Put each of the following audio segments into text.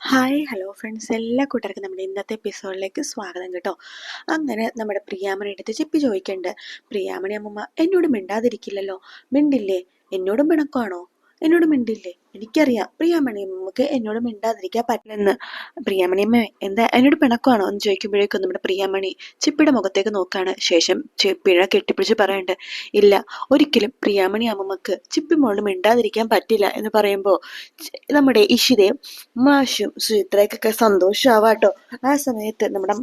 Hi hello friends എല്ലാ കൂട്ടർക്കും നമ്മുടെ ഇന്നത്തെ എപ്പിസോഡിലേക്ക് സ്വാഗതം കേട്ടോ. അങ്ങനെ നമ്മുടെ പ്രിയാമണി അടുത്ത് ചിപ്പി ചോദിക്കണ്ട് പ്രിയാമണി അമ്മമ്മ എന്നോട് മിണ്ടാതിരിക്കില്ലല്ലോ? മിണ്ടില്ലേ? എന്നോടും പിണക്കമാണോ? എന്നോട് മിണ്ടില്ലേ? എനിക്കറിയാം. പ്രിയാമണി അമ്മയ്ക്ക് എന്നോട് മിണ്ടാതിരിക്കാൻ പറ്റില്ലെന്ന്. പ്രിയാമണി അമ്മ എന്താ എന്നോട് പിണക്കുവാണോ എന്ന് ചോദിക്കുമ്പോഴേക്കും നമ്മുടെ പ്രിയാമണി ചിപ്പിയുടെ മുഖത്തേക്ക് നോക്കാണ്. ശേഷം ചിപ്പിഴ കെട്ടിപ്പിടിച്ച് പറയണ്ട് ഇല്ല ഒരിക്കലും പ്രിയാമണി അമ്മമ്മക്ക് ചിപ്പി മോൾ മിണ്ടാതിരിക്കാൻ പറ്റില്ല എന്ന് പറയുമ്പോൾ നമ്മുടെ ഇഷിതയും മാഷും സുചിത്രയ്ക്കൊക്കെ സന്തോഷമാവാട്ടോ ആ സമയത്ത് നമ്മുടെ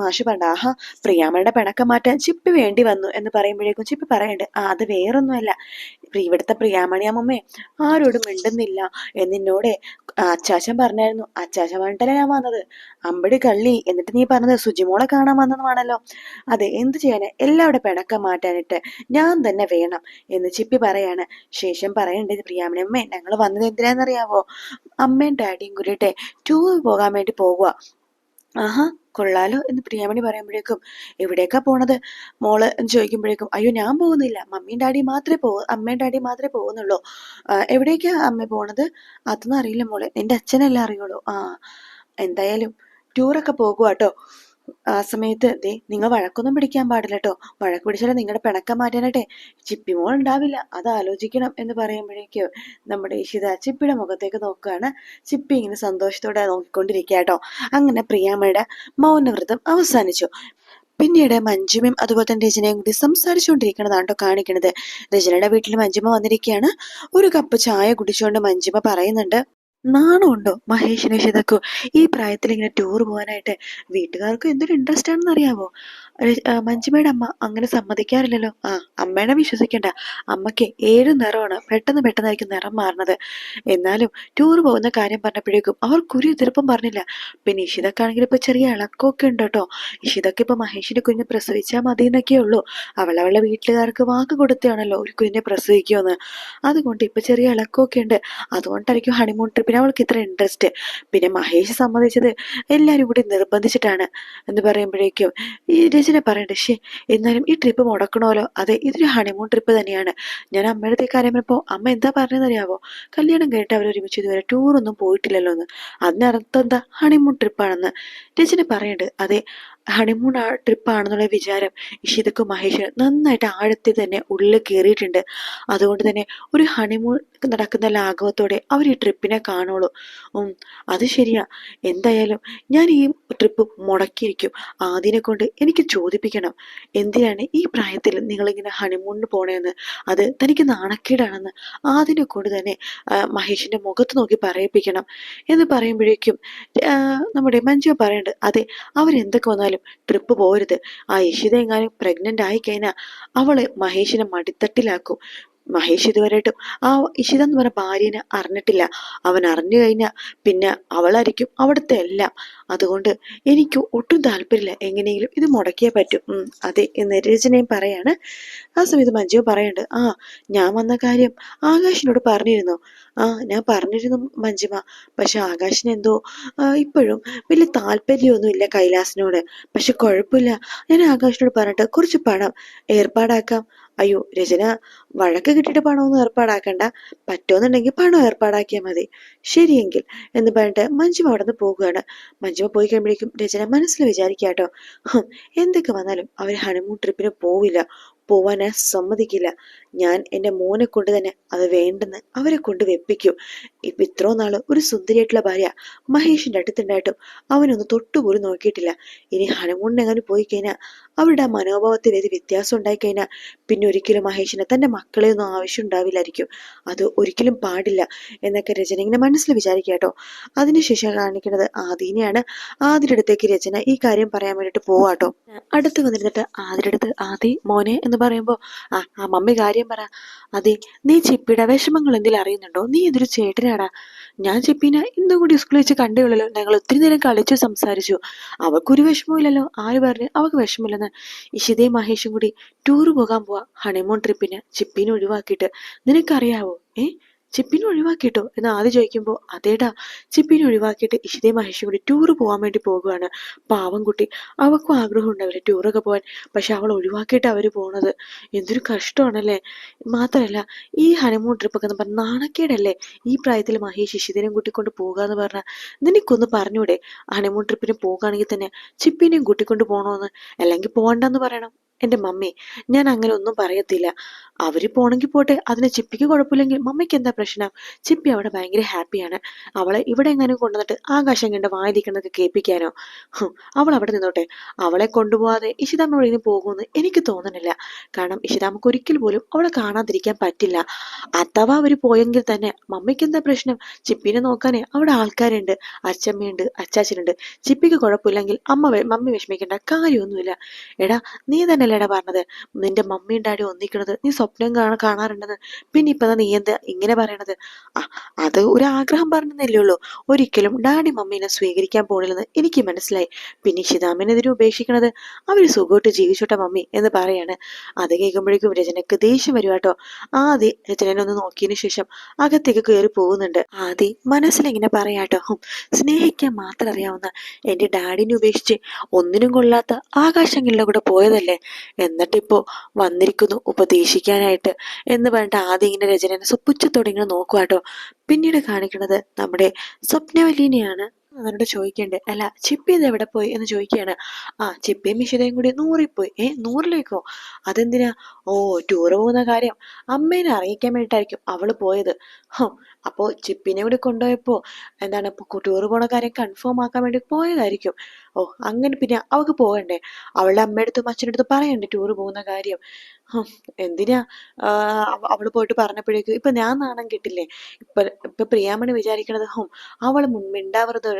മാഷ് പറഞ്ഞ ആഹാ പ്രിയാമണിയുടെ പിണക്കം മാറ്റാൻ ചിപ്പി വേണ്ടി വന്നു എന്ന് പറയുമ്പോഴേക്കും ചിപ്പി പറയണ്ട് ആ അത് വേറൊന്നുമല്ല. ഇവിടുത്തെ പ്രിയാമണി അമ്മമ്മേ ആരോടും മിണ്ടുന്നില്ല. എന്നിന്നോട് അച്ചാച്ചൻ പറഞ്ഞായിരുന്നു അച്ചാച്ചൻ പറഞ്ഞിട്ടല്ലേ ഞാൻ വന്നത്? അമ്പടി കള്ളി എന്നിട്ട് നീ പറഞ്ഞത് സുജിമോളെ കാണാൻ വന്നതുമാണല്ലോ. അതെ എന്ത് ചെയ്യാന്? എല്ലാവരുടെ പിണക്കം മാറ്റാനിട്ട് ഞാൻ തന്നെ വേണം. എന്ന് ചിപ്പി പറയാണ്. ശേഷം പറയണ്ടത് പ്രിയാമണി അമ്മേ ഞങ്ങൾ വന്നത് എന്തിനാന്നറിയാവോ? അമ്മയും ഡാഡിയും കൂടിയിട്ട് ടൂർ പോകാൻ വേണ്ടി പോകുക ആഹാ കൊള്ളാലോ എന്ന് പ്രിയാമണി പറയുമ്പോഴേക്കും എവിടേക്കാ പോണത്? മോൾ എന്ന് ചോദിക്കുമ്പോഴേക്കും അയ്യോ ഞാൻ പോകുന്നില്ല. മമ്മിയും ഡാഡിയും മാത്രമേ പോ അമ്മയും ഡാഡിയും മാത്രമേ പോകുന്നുള്ളൂ. എവിടേക്കാ അമ്മ പോണത്? അതൊന്നും അറിയില്ല മോളെ. നിന്റെ അച്ഛനല്ലേ അറിയുള്ളൂ. ആ എന്തായാലും ടൂറൊക്കെ പോകുക കേട്ടോ ആ സമയത്ത് ദേ നിങ്ങൾ വഴക്കൊന്നും പിടിക്കാൻ പാടില്ല കേട്ടോ വഴക്ക് പിടിച്ചാലും നിങ്ങളുടെ പിണക്കം മാറ്റാനായിട്ടെ. ചിപ്പിമോൾ ഉണ്ടാവില്ല. അത് ആലോചിക്കണം എന്ന് പറയുമ്പോഴേക്കും നമ്മുടെ ഇഷിത ചിപ്പിയുടെ മുഖത്തേക്ക് നോക്കുകയാണ്. ചിപ്പി ഇങ്ങനെ സന്തോഷത്തോടെ നോക്കിക്കൊണ്ടിരിക്കുക കേട്ടോ അങ്ങനെ പ്രിയാമ്മയുടെ മൗനവ്രതം അവസാനിച്ചു. പിന്നീട് മഞ്ജുമയും അതുപോലെ തന്നെ രചനയും കൂടി സംസാരിച്ചുകൊണ്ടിരിക്കുന്നതാണ് കേട്ടോ കാണിക്കുന്നത്. രചനയുടെ വീട്ടിൽ മഞ്ജുമ വന്നിരിക്കുകയാണ്. ഒരു കപ്പ് ചായ കുടിച്ചുകൊണ്ട് മഞ്ജുമ പറയുന്നുണ്ട് നാണമുണ്ടോ? മഹേഷിനെ ശിതക്കു ഈ പ്രായത്തിൽ ഇങ്ങനെ ടൂർ പോകാനായിട്ട് വീട്ടുകാർക്ക് എന്തൊരു ഇൻട്രസ്റ്റ് ആണെന്ന് അറിയാവോ? മഞ്ജുമയുടെ അമ്മ അങ്ങനെ സമ്മതിക്കാറില്ലല്ലോ. ആ അമ്മേനെ വിശ്വസിക്കണ്ട. അമ്മയ്ക്ക് ഏഴ് നിറമാണ് പെട്ടെന്ന് പെട്ടെന്നായിരിക്കും നിറം മാറണത് എന്നാലും ടൂർ പോകുന്ന കാര്യം പറഞ്ഞപ്പോഴേക്കും അവർ കുരു എതിർപ്പം പറഞ്ഞില്ല. പിന്നെ ഇഷിതക്കാണെങ്കിൽ ഇപ്പൊ ചെറിയ ഇളക്കമൊക്കെ ഉണ്ട് കേട്ടോ. ഇഷിതക്ക് ഇപ്പൊ മഹേഷിന്റെ കുഞ്ഞ് പ്രസവിച്ചാൽ മതി എന്നൊക്കെ ഉള്ളൂ. അവൾ അവളുടെ വീട്ടുകാർക്ക് വാക്ക് കൊടുത്തതാണല്ലോ ഒരു കുഞ്ഞിനെ പ്രസവിക്കുമെന്ന് അതുകൊണ്ട് ഇപ്പൊ ചെറിയ ഇളക്കമൊക്കെ ഉണ്ട്. അതുകൊണ്ടായിരിക്കും ഹണിമൂൺ ട്രിപ്പിന് അവൾക്ക് ഇത്ര ഇൻട്രസ്റ്റ് പിന്നെ മഹേഷ് സമ്മതിച്ചത് എല്ലാവരും കൂടി നിർബന്ധിച്ചിട്ടാണ് എന്ന് പറയുമ്പോഴേക്കും ഈ രചന പറയണ്ട ശേ എന്നാലും ഈ ട്രിപ്പ് മുടക്കണമല്ലോ. അതെ ഇതൊരു ഹണിമൂൺ ട്രിപ്പ് തന്നെയാണ്. ഞാൻ അമ്മയുടെ കാര്യം അമ്മ എന്താ പറഞ്ഞതറിയാവോ കല്യാണം കഴിഞ്ഞിട്ട് അവർ ഒരുമിച്ച് ഇതുവരെ ടൂറൊന്നും പോയിട്ടില്ലല്ലോ എന്ന് അതിനർത്ഥം എന്താ? ഹണിമൂൺ ട്രിപ്പാണെന്ന് രചന പറയണ്ട് അതെ ഹണിമൂൺ ആ ട്രിപ്പാണെന്നുള്ള വിചാരം ഇഷിതക്കും മഹേഷിനും നന്നായിട്ട് ആഴത്തിൽ തന്നെ ഉള്ളിൽ കയറിയിട്ടുണ്ട്. അതുകൊണ്ട് തന്നെ ഒരു ഹണിമൂൺ നടക്കുന്ന ലാഘവത്തോടെ അവർ ഈ ട്രിപ്പിനെ കാണുള്ളൂ. അത് ശരിയാ. എന്തായാലും ഞാൻ ഈ ട്രിപ്പ് മുടക്കിയിരിക്കും. ആദ്യനെ കൊണ്ട് എനിക്ക് ചോദിപ്പിക്കണം എന്തിനാണ് ഈ പ്രായത്തിൽ നിങ്ങളിങ്ങനെ ഹണിമൂണിന് പോണേന്ന്? അത് തനിക്ക് നാണക്കേടാണെന്ന് ആദ്യനെ കൊണ്ട് തന്നെ മഹേഷിന്റെ മുഖത്ത് നോക്കി പറയിപ്പിക്കണം എന്ന് പറയുമ്പോഴേക്കും നമ്മുടെ മഞ്ജു പറയുന്നുണ്ട് അതെ അവരെന്തൊക്കെ വന്നാലും എന്തായാലും ട്രിപ്പ് പോരുത് ആ ഇഷിത എങ്ങാനും പ്രഗ്നന്റ് ആയിക്കഴിഞ്ഞാൽ അവൾ മഹേഷിനെ മടിത്തട്ടിലാക്കും. മഹേഷ് ഇതുവരെയായിട്ടും ആ ഇഷിത എന്ന് പറഞ്ഞ ഭാര്യനെ അറിഞ്ഞിട്ടില്ല. അവൻ അറിഞ്ഞു കഴിഞ്ഞാൽ പിന്നെ അവളായിരിക്കും അവിടുത്തെ എല്ലാം. അതുകൊണ്ട് എനിക്ക് ഒട്ടും താല്പര്യമില്ല എങ്ങനെയെങ്കിലും ഇത് മുടക്കിയേ പറ്റും. അതെ എന്ന് രചനയും പറയാണ്. ആ സമയത്ത് മഞ്ജു പറയുന്നുണ്ട് ആ ഞാൻ വന്ന കാര്യം ആകാശിനോട് പറഞ്ഞിരുന്നു. ആ ഞാൻ പറഞ്ഞിരുന്നു മഞ്ജുമ. പക്ഷെ ആകാശിന് എന്തോ ഇപ്പോഴും വലിയ താല്പര്യമൊന്നുമില്ല കൈലാസിനോട്. പക്ഷെ കുഴപ്പമില്ല. ഞാൻ ആകാശിനോട് പറഞ്ഞിട്ട് കുറച്ച് പണം ഏർപ്പാടാക്കാം. അയ്യോ രചന വഴക്ക് കിട്ടിയിട്ട് പണമൊന്നും ഏർപ്പാടാക്കണ്ട. പറ്റുമെന്നുണ്ടെങ്കിൽ പണം ഏർപ്പാടാക്കിയാൽ മതി. ശരിയെങ്കിൽ എന്ന് പറഞ്ഞിട്ട് മഞ്ജുമ അവിടെ നിന്ന് പോകുകയാണ് മഞ്ജുമ പോയി കഴിയുമ്പോഴേക്കും രചന മനസ്സിൽ വിചാരിക്കാട്ടോ എന്തൊക്കെ വന്നാലും അവർ ഹണിമൂൺ ട്രിപ്പിന് പോവില്ല. ഞാൻ സമ്മതിക്കില്ല. ഞാൻ എന്റെ മോനെ കൊണ്ട് തന്നെ അത് വേണ്ടെന്ന് അവരെ കൊണ്ട് വെപ്പിക്കും. ഇപ്പം ഇത്രോ നാൾ ഒരു സുന്ദരിയായിട്ടുള്ള ഭാര്യ മഹേഷിന്റെ അടുത്തുണ്ടായിട്ടും അവനൊന്ന് തൊട്ടുപോലും നോക്കിയിട്ടില്ല. ഇനി ഹണിമൂണിനെങ്ങനെ പോയി കഴിഞ്ഞാൽ അവരുടെ ആ മനോഭാവത്തിൽ ഏത് വ്യത്യാസം ഉണ്ടായി കഴിഞ്ഞാൽ പിന്നെ ഒരിക്കലും മഹേഷിന് തന്റെ മക്കളെ ഒന്നും ആവശ്യം ഉണ്ടാവില്ലായിരിക്കും അത് ഒരിക്കലും പാടില്ല എന്നൊക്കെ രചന ഇങ്ങനെ മനസ്സിൽ വിചാരിക്കുക കേട്ടോ. അതിനുശേഷം കാണിക്കുന്നത് ആദീനെയാണ്. ആദിയുടെ അടുത്തേക്ക് രചന ഈ കാര്യം പറയാൻ വേണ്ടിയിട്ട് പോവാട്ടോ അടുത്ത് വന്നിരുന്നിട്ട് ആദിയുടെ അടുത്ത് ആദി മോനെ എന്ന് പറയുമ്പോൾ ആ ആ മമ്മി കാര്യം പറ. അതെ നീ ചിപ്പിയുടെ വിഷമങ്ങൾ എന്തെങ്കിലും അറിയുന്നുണ്ടോ? നീ ഇതൊരു ചേട്ടനാടാ. ഞാൻ ചിപ്പിനെ ഇന്നും കൂടി സ്കൂളിൽ വെച്ച് കണ്ടുകൊള്ളല്ലോ ഞങ്ങൾ ഒത്തിരി നേരം കളിച്ചു സംസാരിച്ചു. അവൾക്കൊരു വിഷമമില്ലല്ലോ ആര് പറഞ്ഞു? അവൾക്ക് വിഷമമില്ലെന്ന്. ഇഷിതയും മഹേഷും കൂടി ടൂർ പോകാൻ പോവാ. ഹണിമൂൺ ട്രിപ്പിന് ചിപ്പിനെ ഒഴിവാക്കിയിട്ട്. നിനക്കറിയാവോ? ഏ? ചിപ്പിനെ ഒഴിവാക്കിയിട്ടോ? എന്ന് ആദ്യം ചോദിക്കുമ്പോൾ അതേടാ ചിപ്പിനെ ഒഴിവാക്കിയിട്ട് ഇഷിതേ മഹേഷും കൂടി ടൂറ് പോകാൻ വേണ്ടി പോകുകയാണ് പാവം കുട്ടി. അവൾക്കും ആഗ്രഹം ഉണ്ടാവില്ല ടൂറൊക്കെ പോകാൻ പക്ഷെ അവൾ ഒഴിവാക്കിയിട്ട് അവർ പോണത്. എന്തൊരു കഷ്ടമാണല്ലേ? മാത്രമല്ല ഈ ഹനിമൂൺ ട്രിപ്പൊക്കെ എന്ന് പറഞ്ഞാൽ നാണക്കേടല്ലേ? ഈ പ്രായത്തിൽ മഹേഷ് ഇഷിതനെയും കൂട്ടിക്കൊണ്ട് പോകുക എന്ന് പറഞ്ഞാൽ നിനക്കൊന്ന് പറഞ്ഞൂടെ? ഹണിമൂൺ ട്രിപ്പിന് പോകുകയാണെങ്കിൽ തന്നെ ചിപ്പിനെയും കൂട്ടിക്കൊണ്ട് പോകണമെന്ന് അല്ലെങ്കിൽ പോകണ്ടെന്ന് പറയണം. എന്റെ മമ്മി ഞാൻ അങ്ങനെ ഒന്നും പറയത്തില്ല. അവർ പോണെങ്കിൽ പോട്ടെ അതിന് ചിപ്പിക്ക് കുഴപ്പമില്ലെങ്കിൽ മമ്മിക്ക് എന്താ പ്രശ്നം? ചിപ്പി അവിടെ ഭയങ്കര ഹാപ്പിയാണ് അവളെ ഇവിടെ എങ്ങാനും കൊണ്ടുവന്നിട്ട് ആകാശം കണ്ട് വായിരിക്കണതൊക്കെ കേൾപ്പിക്കാനോ? അവൾ അവിടെ നിന്നോട്ടെ. അവളെ കൊണ്ടുപോകാതെ ഇഷിതാമ്മ ഇവിടെ നിന്ന് പോകുമെന്ന് എനിക്ക് തോന്നണില്ല. കാരണം ഇഷിതാമ്മക്ക് ഒരിക്കൽ പോലും അവളെ കാണാതിരിക്കാൻ പറ്റില്ല. അഥവാ അവർ പോയെങ്കിൽ തന്നെ മമ്മിക്ക് എന്താ പ്രശ്നം? ചിപ്പിനെ നോക്കാനേ അവിടെ ആൾക്കാരുണ്ട്. അച്ഛമ്മയുണ്ട് അച്ചാച്ചനുണ്ട്. ചിപ്പിക്ക് കുഴപ്പമില്ലെങ്കിൽ അമ്മ മമ്മി വിഷമിക്കേണ്ട കാര്യമൊന്നുമില്ല. എടാ നീ തന്നെയല്ലേടാ പറഞ്ഞത്. നിന്റെ മമ്മിയും ഡാഡി ഒന്നിക്കണത് നീ സ്വപ്നം കാണാ കാണാറുണ്ടെന്ന്. പിന്നെ ഇപ്പൊ നീ എന്താ ഇങ്ങനെ പറയണത്? ആ അത് ഒരു ആഗ്രഹം പറഞ്ഞതല്ലേ ഉള്ളൂ. ഒരിക്കലും ഡാഡി മമ്മീനെ സ്വീകരിക്കാൻ പോണില്ലെന്ന് എനിക്ക് മനസ്സിലായി. പിന്നെ ഇഷിതാമിനെതിരെ ഉപേക്ഷിക്കണത്? അവർ സുഖമായിട്ട് ജീവിച്ചോട്ടെ മമ്മി എന്ന് പറയാണ്. അത് കേൾക്കുമ്പോഴേക്കും രചനക്ക് ദേഷ്യം വരും കേട്ടോ. ആദി രചനനെ ഒന്ന് നോക്കിയതിന് ശേഷം അകത്തേക്ക് കയറി പോകുന്നുണ്ട്. ആദി മനസ്സിലിങ്ങനെ പറയാട്ടോ സ്നേഹിക്കാൻ മാത്രം അറിയാവുന്ന എന്റെ ഡാഡിനെ ഉപേക്ഷിച്ച് ഒന്നിനും കൊള്ളാത്ത ആകാശങ്ങളിലെ കൂടെ പോയതല്ലേ? എന്നിട്ടിപ്പോ വന്നിരിക്കുന്നു ഉപദേശിക്കാനായിട്ട്. എന്ന് പറഞ്ഞിട്ട് ആദ്യം ഇങ്ങനെ രചനനെ സുപ്പുച്ചത്തോടെ ഇങ്ങനെ നോക്കുവാട്ടോ പിന്നീട് കാണിക്കുന്നത് നമ്മുടെ സ്വപ്നവല്ലിനെയാണ്. അവരോട് ചോദിക്കണ്ടേ അല്ല ചിപ്പി ഇത് എവിടെ പോയി? എന്ന് ചോദിക്കുകയാണ്. ആ ചിപ്പിയും മിഷിതയും കൂടി നൂറിൽ പോയി. ഏ നൂറിലേക്കോ? അതെന്തിനാ? ഓ ടൂറ് പോകുന്ന കാര്യം. അമ്മേനെ അറിയിക്കാൻ വേണ്ടിയിട്ടായിരിക്കും അവൾ പോയത്. ഹോ അപ്പോ ചിപ്പിനെ കൂടി കൊണ്ടുപോയപ്പോൾ എന്താണ് ഇപ്പോൾ ടൂറ് പോണ കാര്യം കൺഫേം ആക്കാൻ വേണ്ടി പോയതായിരിക്കും. ഓ അങ്ങനെ പിന്നെ അവൾക്ക് പോകണ്ടേ? അവളുടെ അമ്മയടുത്തും അച്ഛനടുത്തും പറയണ്ടേ ടൂറ് പോകുന്ന കാര്യം? എന്തിനാ? അവൾ പോയിട്ട് പറഞ്ഞപ്പോഴേക്കും ഇപ്പൊ ഞാൻ നാണം കിട്ടില്ലേ? ഇപ്പൊ ഇപ്പൊ പ്രിയാമണി വിചാരിക്കണത് ഹോം അവൾ മുൻ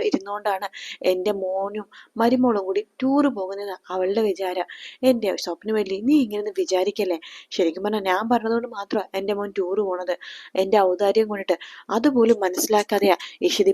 ഇരുന്നുകൊണ്ടാണ് എന്റെ മോനും മരുമോളും കൂടി ടൂറ് പോകുന്നത് അവളുടെ വിചാരം. എന്റെ സ്വപ്നമല്ലി നീ ഇങ്ങനെ വിചാരിക്കല്ലേ? ശരിക്കും പറഞ്ഞാൽ ഞാൻ പറഞ്ഞതുകൊണ്ട് മാത്രമാണ് എന്റെ മോൻ ടൂറ് പോണത്. എന്റെ ഔദാര്യം കൊണ്ടിട്ട് അതുപോലും മനസ്സിലാക്കാതെയാ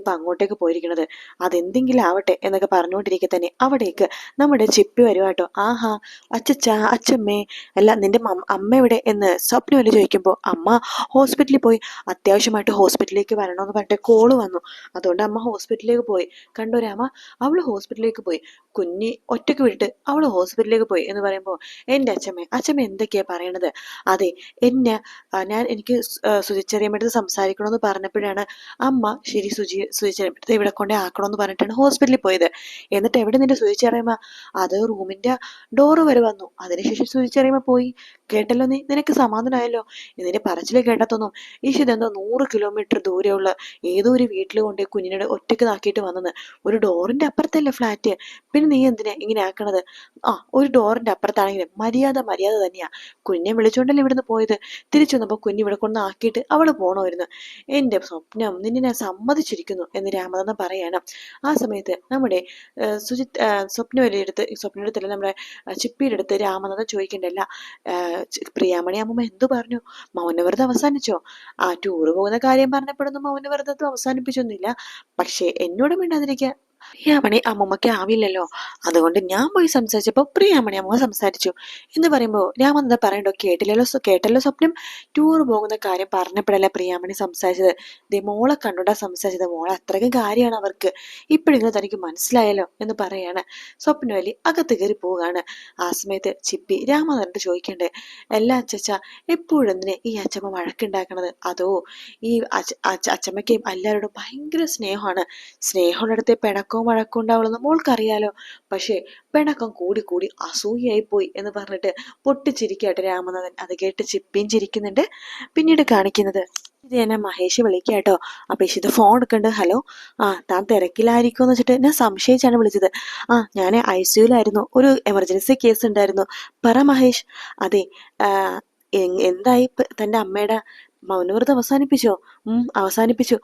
ഇപ്പൊ അങ്ങോട്ടേക്ക് പോയിരിക്കുന്നത്. അതെന്തെങ്കിലും ആവട്ടെ എന്നൊക്കെ പറഞ്ഞുകൊണ്ടിരിക്കെ തന്നെ അവിടേക്ക് നമ്മുടെ ചിപ്പി വരുവാട്ടോ ആഹാ അച്ചച്ച അച്ചമ്മേ. അല്ല നിന്റെ അമ്മ എവിടെ എന്ന് സ്വപ്നം സ്വപ്നമല്ലി ചോദിക്കുമ്പോൾ അമ്മ ഹോസ്പിറ്റലിൽ പോയി. അത്യാവശ്യമായിട്ട് ഹോസ്പിറ്റലിലേക്ക് വരണമെന്ന് പറഞ്ഞിട്ട് കോൾ വന്നു. അതുകൊണ്ട് അമ്മ ഹോസ്പിറ്റലിലേക്ക് പോയി. കണ്ടോ രാമ? അവൾ ഹോസ്പിറ്റലിലേക്ക് പോയി. കുഞ്ഞി ഒറ്റയ്ക്ക് വിട്ടിട്ട് അവൾ ഹോസ്പിറ്റലിലേക്ക് പോയി എന്ന് പറയുമ്പോൾ എന്റെ അച്ഛമ്മ അച്ഛമ്മ എന്തൊക്കെയാണ് പറയണത്? അതെ എന്നെ ഞാൻ എനിക്ക് സുചിച്ചറിയമ്മടുത്ത് സംസാരിക്കണമെന്ന് പറഞ്ഞപ്പോഴാണ് അമ്മ ശരി സുചി സുചിച്ചറിയമ്മടുത്ത് ഇവിടെ കൊണ്ടേ ആക്കണമെന്ന് പറഞ്ഞിട്ടാണ് ഹോസ്പിറ്റലിൽ പോയത്. എന്നിട്ട് എവിടെ നിന്റെ സുചിച്ചറിയമ്മ അത് റൂമിന്റെ ഡോറ് വരെ വന്നു. അതിനുശേഷം സുചിച്ചറിയമ്മ പോയി. കേട്ടല്ലോ നീ? നിനക്ക് സമാധാനമായല്ലോ ഇതിന്റെ പറച്ചിൽ കേട്ടതൊന്നും ഈശ്വരെന്തോ നൂറ് കിലോമീറ്റർ ദൂരെയുള്ള ഏതോ ഒരു വീട്ടിൽ കൊണ്ടേ കുഞ്ഞിനോട് ഒറ്റയ്ക്ക് നാക്കിയിട്ട് വന്നത്. ഒരു ഡോറിന്റെ അപ്പുറത്തല്ലേ ഫ്ലാറ്റ് പിന്നെ നീ എന്തിനാ ഇങ്ങനെ ആക്കണത്? ആ ഒരു ഡോറിന്റെ അപ്പുറത്താണെങ്കിലും മര്യാദ മര്യാദ തന്നെയാ. കുഞ്ഞെ വിളിച്ചോണ്ടല്ലേ ഇവിടുന്ന് പോയത്? തിരിച്ചു വന്നപ്പോ കുഞ്ഞ് ഇവിടെ കൊണ്ട് ആക്കിയിട്ട് അവൾ പോണമായിരുന്നു എന്റെ സ്വപ്നം നിന്നെ ഞാൻ സമ്മതിച്ചിരിക്കുന്നു എന്ന് രാമദത്തൻ പറയണം. ആ സമയത്ത് നമ്മുടെ സുജിത് അടുത്ത് സ്വപ്നയുടെ അടുത്തല്ല നമ്മുടെ ചിപ്പിയുടെ അടുത്ത് രാമനാഥൻ ചോദിക്കണ്ടല്ല പ്രിയാമണി അമ്മ എന്തു പറഞ്ഞു? മൗനവ്രതം അവസാനിച്ചോ? ആ ടൂറ് പോകുന്ന കാര്യം പറഞ്ഞപ്പോഴൊന്നും മൗനവ്രതത്വം അവസാനിപ്പിച്ചൊന്നുമില്ല. പക്ഷേ എന്നോട് മിണ്ടാതിരിക്കാൻ പ്രിയാമണി അമ്മൂമ്മയ്ക്ക് ആവില്ലല്ലോ. അതുകൊണ്ട് ഞാൻ പോയി സംസാരിച്ചപ്പോൾ പ്രിയാമണി അമ്മ സംസാരിച്ചു. എന്ന് പറയുമ്പോൾ രാമനന്ദ പറയണ്ടോ? കേട്ടില്ലല്ലോ കേട്ടല്ലോ സ്വപ്നം? ടൂർ പോകുന്ന കാര്യം പറഞ്ഞപ്പോഴല്ല പ്രിയാമണി സംസാരിച്ചത്? ദേ മോളെ കണ്ടോണ്ടാ സംസാരിച്ചത്. മോളെ അത്രയ്ക്കും കാര്യമാണ് അവർക്ക്. ഇപ്പോഴെങ്കിലും തനിക്ക് മനസ്സിലായല്ലോ എന്ന് പറയാണ്. സ്വപ്നവലി അകത്ത് കയറി പോവുകയാണ്. ആ സമയത്ത് ചിപ്പി രാമനന്ദനോട് ചോദിക്കണ്ടേ എല്ലാ അച്ചച്ച എപ്പോഴെന്തിനെ ഈ അച്ചമ്മ വഴക്കുണ്ടാക്കണത്? അതോ ഈ അച്ച അച്ച- അച്ചമ്മയ്ക്കും എല്ലാവരോടും ഭയങ്കര സ്നേഹമാണ്. സ്നേഹമുള്ളിടത്തെ പിണക്കവും വഴക്കവും ഉണ്ടാവുള്ളൂ. മോൾക്കറിയാലോ. പക്ഷേ പിണക്കം കൂടി കൂടി അസൂയായി പോയി എന്ന് പറഞ്ഞിട്ട് പൊട്ടിച്ചിരിക്കട്ടെ രാമനാഥൻ അത് കേട്ട് ചിപ്പിയും ചിരിക്കുന്നുണ്ട്. പിന്നീട് കാണിക്കുന്നത് ഇത് എന്നെ മഹേഷ് വിളിക്കാട്ടോ. അപ്പൊ ഇത് ഫോൺ എടുക്കണ്ട് ഹലോ ആ താൻ തിരക്കിലായിരിക്കും എന്ന് വെച്ചിട്ട് ഞാൻ സംശയിച്ചാണ് വിളിച്ചത്. ആ ഞാൻ ഐ സിയുലായിരുന്നു ഒരു എമർജൻസി കേസ് ഉണ്ടായിരുന്നു. പറ മഹേഷ്. അതെ എന്തായി? തന്റെ അമ്മയുടെ മൗനവ്രതം അവസാനിപ്പിച്ചോ? ഉം അവസാനിപ്പിച്ചു.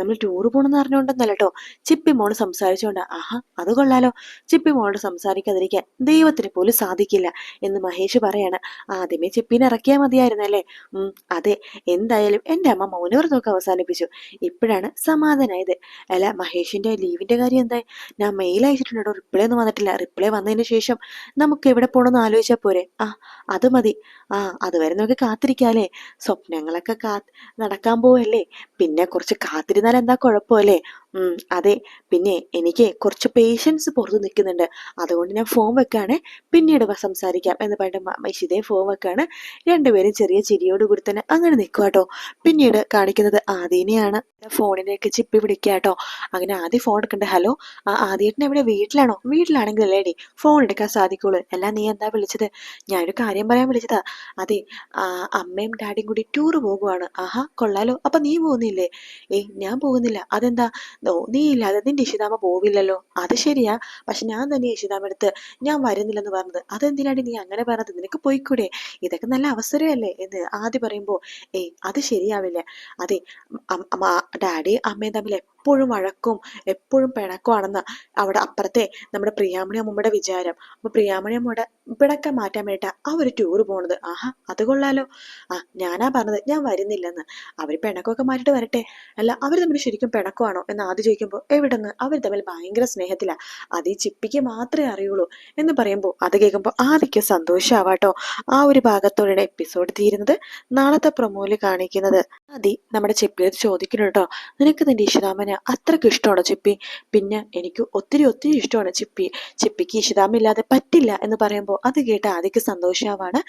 നമ്മൾ ടൂറ് പോണെന്ന് അറിഞ്ഞോണ്ടെന്നല്ല കേട്ടോ ചിപ്പി മോൾ സംസാരിച്ചോണ്ട് ആഹാ അത് കൊള്ളാലോ. ചിപ്പി മോളോട് സംസാരിക്കാതിരിക്കാൻ ദൈവത്തിന് പോലും സാധിക്കില്ല എന്ന് മഹേഷ് പറയാണ്. ആദ്യമേ ചിപ്പിനെ ഇറക്കിയാൽ മതിയായിരുന്നല്ലേ? ഉം അതെ എന്തായാലും എന്റെ അമ്മ മൗനവ്രതമൊക്കെ അവസാനിപ്പിച്ചു. ഇപ്പോഴാണ് സമാധാനായത്. അല്ല മഹേഷിന്റെ ലീവിന്റെ കാര്യം എന്തായി ഞാൻ മെയിൽ അയച്ചിട്ടുണ്ടോ റിപ്ലൈ ഒന്നും വന്നിട്ടില്ല. റിപ്ലൈ വന്നതിന് ശേഷം നമുക്ക് എവിടെ പോകണമെന്ന് ആലോചിച്ചാൽ പോരെ. ആ അത് മതി. ആ അതുവരെ നമുക്ക് കാത്തിരിക്കാല്ലേ? സ്വപ്നങ്ങളൊക്കെ കാ നടക്കാൻ പോവല്ലേ? പിന്നെ കുറച്ച് കാത്തിരുന്നാൽ എന്താ കുഴപ്പമല്ലേ? അതെ. പിന്നെ എനിക്ക് കുറച്ച് പേഷ്യൻസ് പുറത്ത് നിൽക്കുന്നുണ്ട്. അതുകൊണ്ട് ഞാൻ ഫോം വെക്കാണ്. പിന്നീട് സംസാരിക്കാം എന്ന് പറഞ്ഞിട്ട് മ- ഫോം വെക്കാണ്. രണ്ടുപേരും ചെറിയ ചിരിയോട് കൂടി തന്നെ അങ്ങനെ നിൽക്കുക കേട്ടോ പിന്നീട് കാണിക്കുന്നത് ആദീനെയാണ്. ഫോണിലേക്ക് ചിപ്പി പിടിക്കുക കേട്ടോ അങ്ങനെ ആദ്യം ഫോൺ എടുക്കണ്ട. ഹലോ ആ ആദ്യേട്ടൻ എവിടെ? വീട്ടിലാണോ? വീട്ടിലാണെങ്കിൽ അല്ലേടി ഫോൺ എടുക്കാൻ സാധിക്കുള്ളൂ. അല്ല നീ എന്താ വിളിച്ചത്? ഞാനൊരു കാര്യം പറയാൻ വിളിച്ചതാ. അതെ അമ്മയും ഡാഡിയും കൂടി ടൂർ പോകുവാണ്. ആഹാ കൊള്ളാലോ. അപ്പൊ നീ പോകുന്നില്ലേ? ഏയ് ഞാൻ പോകുന്നില്ല. അതെന്താ? ഓ നീ ഇല്ലാതെ നിന്റെ യശുദാമ പോവില്ലല്ലോ. അത് ശരിയാ. പക്ഷെ ഞാൻ തന്നെ യശുദാമ എടുത്ത് ഞാൻ വരുന്നില്ലെന്ന് പറഞ്ഞത്. അതെന്തിനാണ് നീ അങ്ങനെ പറഞ്ഞത്? നിനക്ക് പോയിക്കൂടെ? ഇതൊക്കെ നല്ല അവസരമല്ലേ എന്ന് ആദ്യം പറയുമ്പോ ഏയ് അത് ശരിയാവില്ല. അതെ ഡാഡി അമ്മയും തമ്മിൽ എപ്പോഴും വഴക്കും എപ്പോഴും പിണക്കുമാണെന്ന് അവിടെ അപ്പുറത്തെ നമ്മുടെ പ്രിയാമണി അമ്മൂമ്മയുടെ വിചാരം. അപ്പൊ പ്രിയാമണി അമ്മയുടെ പിണക്കം മാറ്റാൻ വേണ്ടിയിട്ടാ അവർ ടൂർ പോണത്. ആഹാ അത് കൊള്ളാലോ. ആ ഞാനാ പറഞ്ഞത് ഞാൻ വരുന്നില്ലെന്ന്. അവർ പിണക്കമൊക്കെ മാറ്റിട്ട് വരട്ടെ. അല്ല അവർ തമ്മിൽ ശരിക്കും പിണക്കമാണോ എന്ന് ആദ്യം ചോദിക്കുമ്പോൾ എവിടെന്ന്? അവർ തമ്മിൽ ഭയങ്കര സ്നേഹത്തിലാ. അത് ഈ ചിപ്പിക്ക് മാത്രമേ അറിയുള്ളൂ എന്ന് പറയുമ്പോൾ അത് കേൾക്കുമ്പോൾ ആദ്യക്ക് സന്തോഷമാവാട്ടോ ആ ഒരു ഭാഗത്തോടെയാണ് എപ്പിസോഡ് തീരുന്നത്. നാളത്തെ പ്രൊമോയിൽ കാണിക്കുന്നത്. ആദ്യം നമ്മുടെ ചിപ്പിയത് ചോദിക്കുന്നു കേട്ടോ നിനക്ക് നിന്റെ ഇഷിതാമനെ അത്രയ്ക്ക് ഇഷ്ടമാണ് ചിപ്പി? പിന്നെ എനിക്ക് ഒത്തിരി ഒത്തിരി ഇഷ്ടമാണ് ചിപ്പി. ചിപ്പിക്ക് ഇഷിതാമില്ലാതെ പറ്റില്ല എന്ന് പറയുമ്പോൾ അത് കേട്ട് ആദ്യക്ക് സന്തോഷമാവാണ്.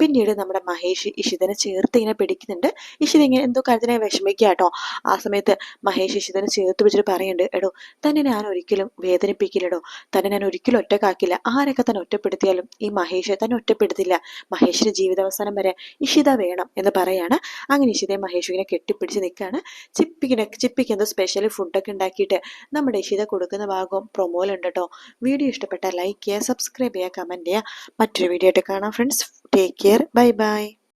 പിന്നീട് നമ്മുടെ മഹേഷ് ഇഷിതനെ ചേർത്ത് ഇങ്ങനെ പിടിക്കുന്നുണ്ട്. ഇഷിത ഇങ്ങനെ എന്തോ കാര്യത്തിനെ വിഷമിക്കുക കേട്ടോ. ആ സമയത്ത് മഹേഷ് ഇഷിതനെ ചേർത്ത് പിടിച്ചിട്ട് പറയുന്നുണ്ട് എടോ തന്നെ ഞാൻ ഒരിക്കലും വേദനിപ്പിക്കില്ലടോ. തന്നെ ഞാൻ ഒരിക്കലും ഒറ്റക്കാക്കില്ല ആരൊക്കെ തന്നെ ഒറ്റപ്പെടുത്തിയാലും ഈ മഹേഷ് തന്നെ ഒറ്റപ്പെടുത്തില്ല. മഹേഷിന്റെ ജീവിതാവസാനം വരെ ഇഷിത വേണം എന്ന് പറയാണ്. അങ്ങനെ ഇഷിതയെ മഹേഷ് ഇങ്ങനെ കെട്ടിപ്പിടിച്ച് നിൽക്കുകയാണ്. ചിപ്പിക്കിനെ ചിപ്പിക്ക് എന്തോ സ്പെഷ്യൽ ഫുഡൊക്കെ ഉണ്ടാക്കിയിട്ട് നമ്മുടെ ഇഷിത കൊടുക്കുന്ന ഭാഗവും പ്രൊമോയിലുണ്ട് കേട്ടോ വീഡിയോ ഇഷ്ടപ്പെട്ടാൽ ലൈക്ക് ചെയ്യുക സബ്സ്ക്രൈബ് ചെയ്യുക കമന്റ് ചെയ്യുക. മറ്റൊരു വീഡിയോ ആയിട്ട് കാണാം friends take care bye bye